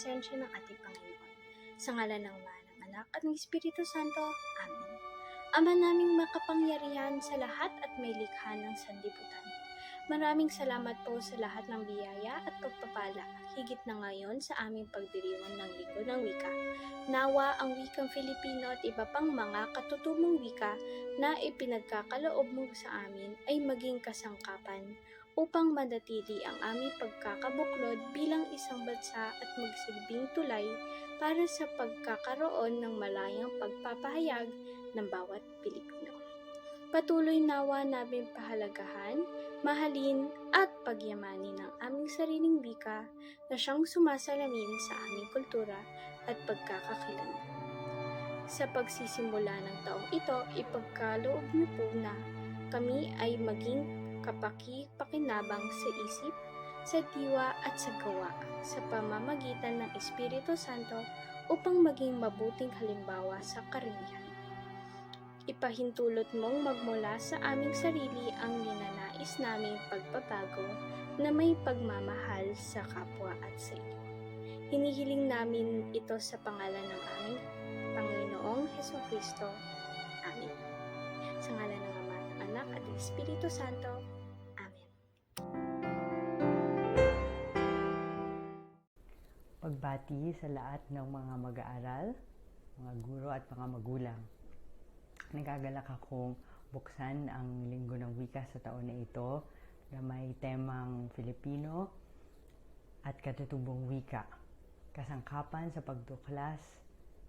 presensya ng ating Panginoon. Sa ngalan ng Ama, ng Anak, at ng Espiritu Santo. Amen. Ama naming makapangyarihan sa lahat at may likha ng sanlibutan. Maraming salamat po sa lahat ng biyaya at pagpapala, higit na ngayon sa aming pagdiriwang ng Linggo ng Wika. Nawa ang wikang Filipino at iba pang mga katutubong wika na ipinagkakaloob mo sa amin ay maging kasangkapan upang manatili ang aming pagkakabuklod bilang isang bansa at magsilbing tulay para sa pagkakaroon ng malayang pagpapahayag ng bawat Pilipino. Patuloy nawa namin pahalagahan, mahalin at pagyamanin ang aming sariling wika na siyang sumasalamin sa aming kultura at pagkakakilanlan. Sa pagsisimula ng taong ito, ipagkaloob niyo po na kami ay maging kapaki-pakinabang sa isip, sa diwa at sa gawa sa pamamagitan ng Espiritu Santo upang maging mabuting halimbawa sa karamihan. Ipahintulot mong magmula sa aming sarili ang ninanais naming pagbabago na may pagmamahal sa kapwa at sa iyo. Hinihiling namin ito sa pangalan ng aming Panginoong Heso Kristo. Amen. Sa ngalan ng Ama, ng Anak at ng Espiritu Santo. Amen. pagbati sa lahat ng mga mag-aaral, mga guro at mga magulang. Nagagalak akong buksan ang Linggo ng Wika sa taon na ito na may temang Filipino at katutubong wika, kasangkapan sa pagduklas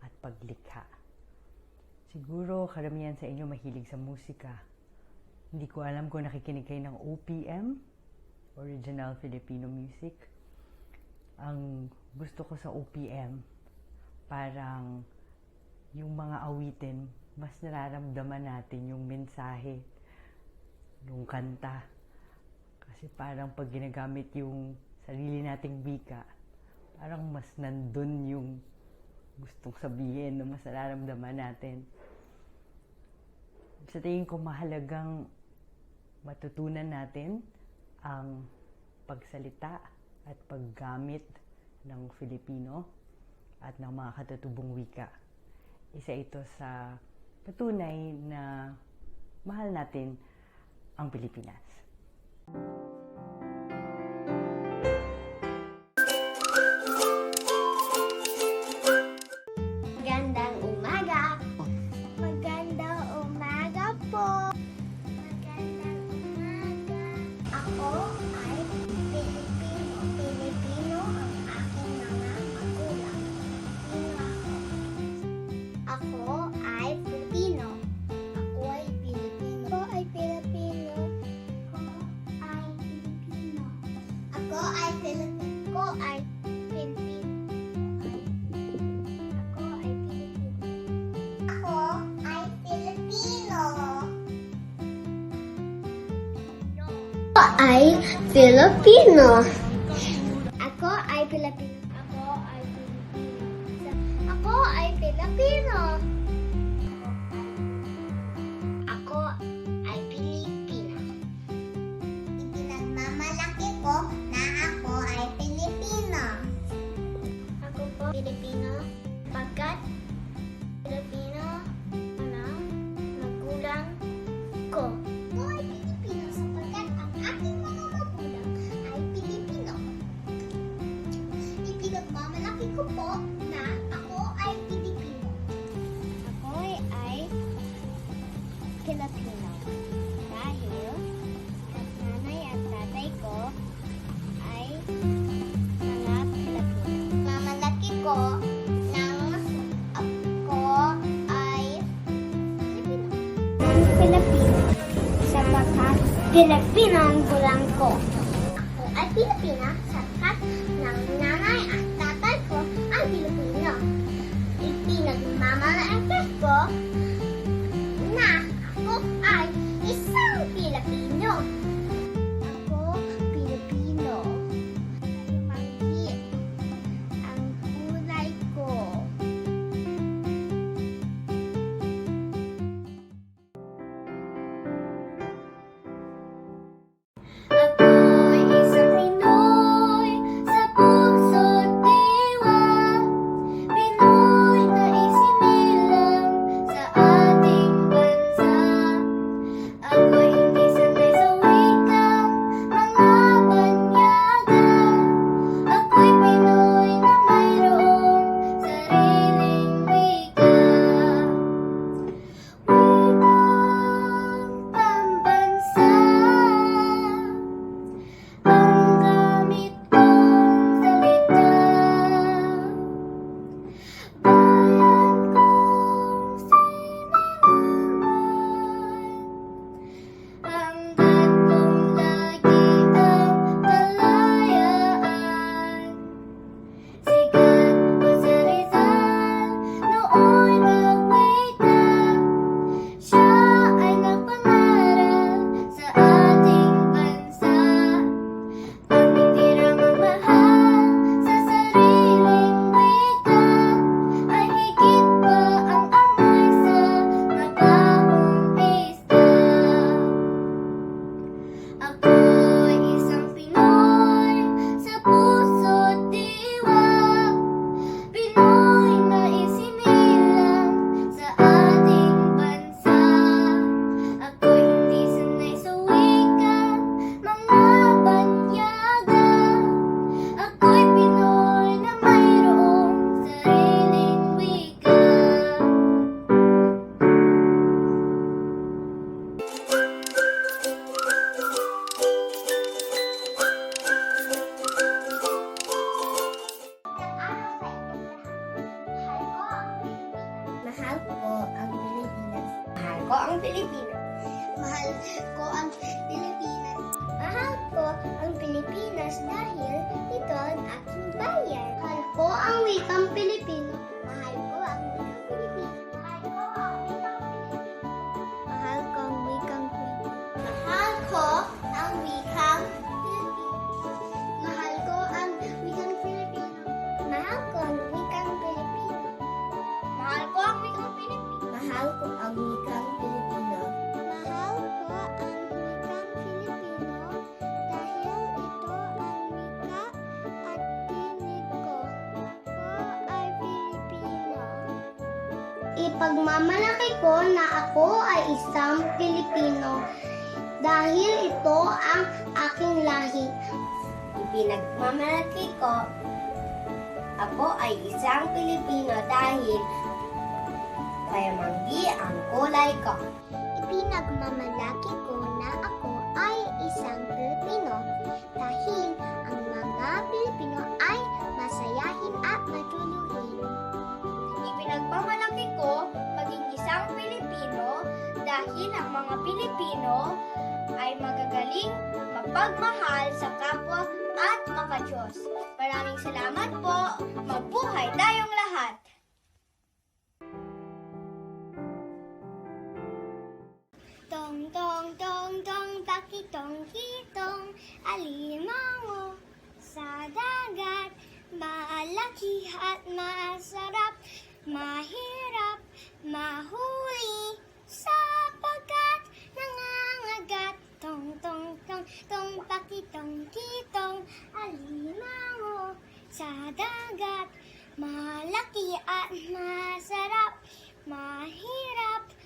at paglikha. Siguro karamihan sa inyo mahilig sa musika. Hindi ko alam kung nakikinig kayo ng OPM, Original Filipino Music ang gusto ko sa OPM, parang yung mga awitin, mas nararamdaman natin yung mensahe, yung kanta. Kasi parang pag ginagamit yung sarili nating wika, parang mas nandun yung gustong sabihin mas nararamdaman natin. Sa tingin ko mahalagang matutunan natin ang pagsalita at paggamit ng Filipino at ng mga katutubong wika. Isa ito sa patunay na mahal natin ang Pilipinas. Magandang Ay Filipino. Sapagkat Pilipino ang gulang ko. Ako ay Pilipina sapagkat ng nanay at tatay ko ay Pilipino. Ipinagmamalaki ko ko ang Pilipinas. Mahal ko ang Pilipinas. Mahal ko ang Pilipinas. Mahal ko ang Pilipinas dahil ito ang aking bayan. Mahal ko ang wikang Pilipino. Mahal Mahal ko ang wikang Pilipino. Mahal ko ang wikang Pilipino dahil ito ang wika at tinig ko. Ako ay Pilipino. Ipagmamalaki ko na ako ay isang Pilipino dahil ito ang aking lahi. Ipinagmamalaki ko ako ay isang Pilipino dahil kayamanggi ang kulay ko. Ipinagmamalaki ko na ako ay isang Pilipino dahil ang mga Pilipino ay masayahin at matuluhin. Ipinagmamalaki ko maging isang Pilipino dahil ang mga Pilipino ay magagaling, mapagmahal sa kapwa at makajos. Maraming salamat po. Mabuhay tayong lahat. Tong pakitong kitong alimango sa dagat. Malaki at masarap mahirap mahuli sapagkat nangangagat. Tong tong tong tong pakitong kitong alimango sa dagat. Malaki at masarap mahirap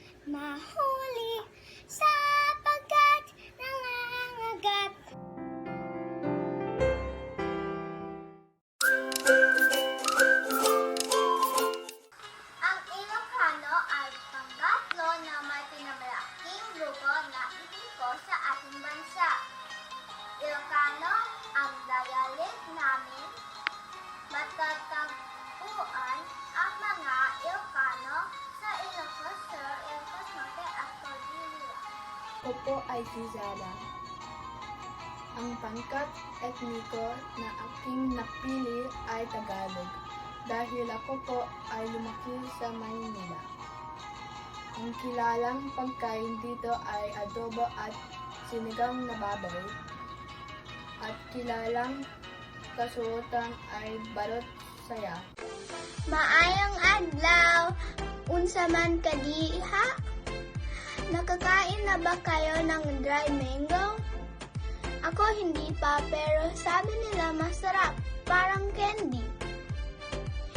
Ako po ay Gizada. Ang pangkat etniko na aking napili ay Tagalog dahil ako po ay lumaki sa Maynila. Ang kilalang pagkain dito ay adobo at sinigang na baboy. At kilalang kasuotan ay balot saya. Maayong adlaw, unsa man kadiha? Nakakain na ba kayo ng dry mango? Ako hindi pa, pero sabi nila masarap, parang candy.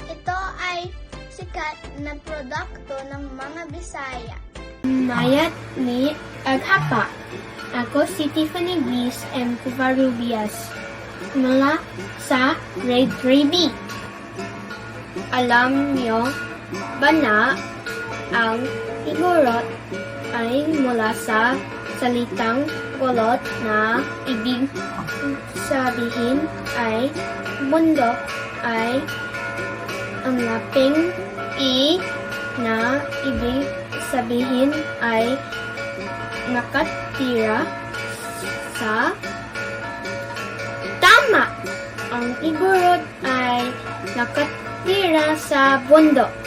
Ito ay sikat na produkto ng mga Bisaya. Mayat ni Aghapa. Ako si Tiffany Glees M. Covarrubias mula sa grade 3B. Alam niyo ba na ang igorot ay mula sa salitang kulot na ibig sabihin ay bundok ay ang laping i na ibig sabihin ay nakatira sa tama. Ang igorot ay nakatira sa bundok.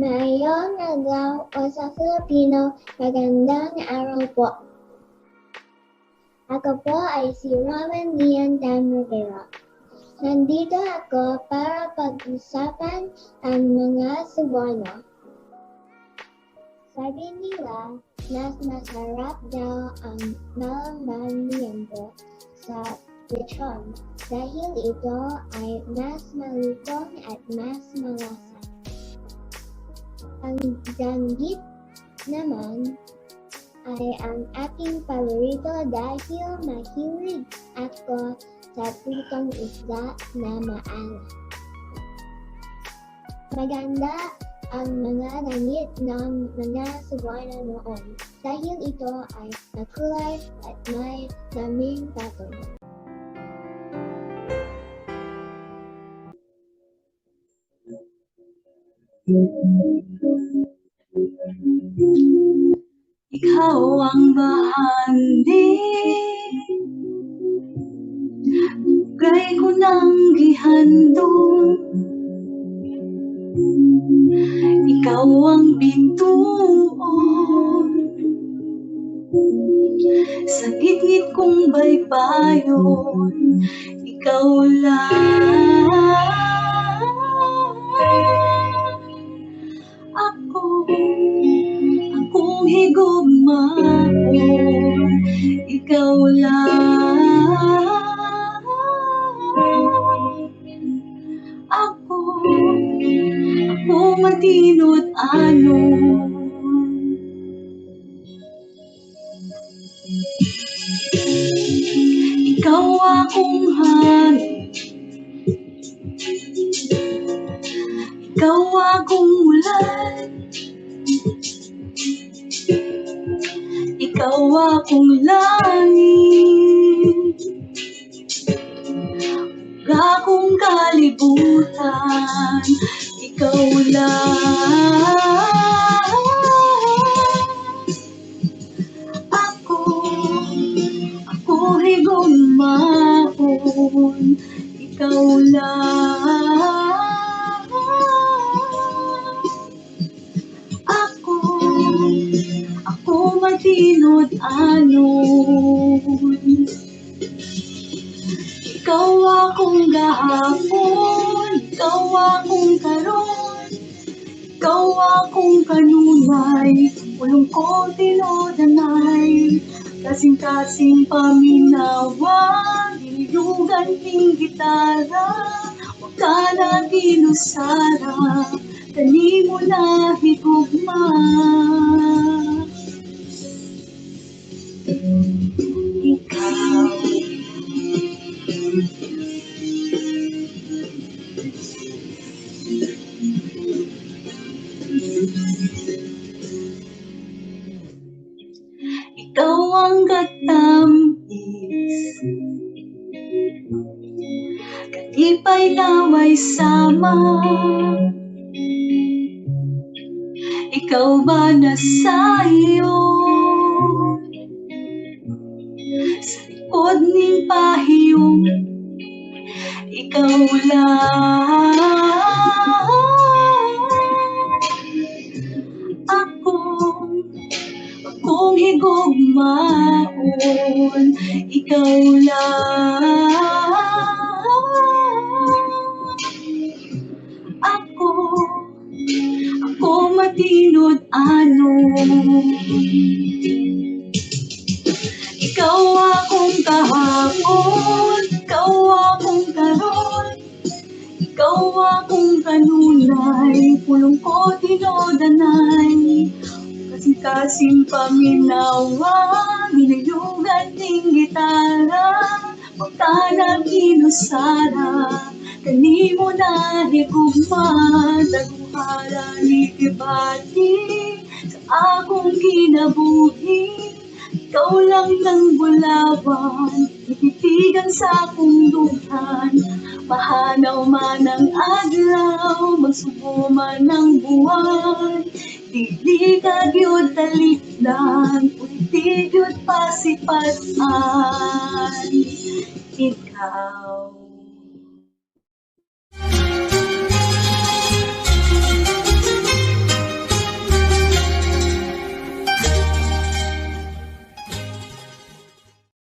Ngayong adlaw o sa Filipino, magandang araw po. Ako po ay si Roman Leon Dan Rivera. Nandito ako para pag-usapan ang mga Cebuano. Sabi nila, mas masarap daw ang malambang miyembro sa lechon dahil ito ay mas malutong at mas malasa. Ang danggit naman ay ang aking paborito dahil mahilig ako sa pritong isda na maalat. Maganda ang mga damit ng mga Cebuano noon dahil ito ay makulay at may daming pattern. Ikaw ang bahandi. Gay ko nang gihandong Ikaw ang bituon Sa ngit-ngit kong baybayon Ikaw lang Akong higugmaon akong langit Akong kalibutan Ikaw lang akong gahapon Ikaw akong karon Ikaw akong kanunay. Ulong ko tinodanay Kasing-kasing paminawa Diniyugan king gitara. Huwag ka na kinusara Kani mo na higugma likod ng pahiyong. Ikaw lang kahapon Ikaw akong karon Ikaw akong kanunay. Pulong ko tinodanay Kasing-kasing paminawa Minayugan ng gitara. Magkanang inusara. Kani mo na higugma. Daguhara ni Kibati Sa akong kinabuhi. Ikaw lang ng bulawan sa akong duhan Mahanaw man ang adlaw Magsubo man ang buwan. Dili ka gyud talikdan Uti gyud pasipatan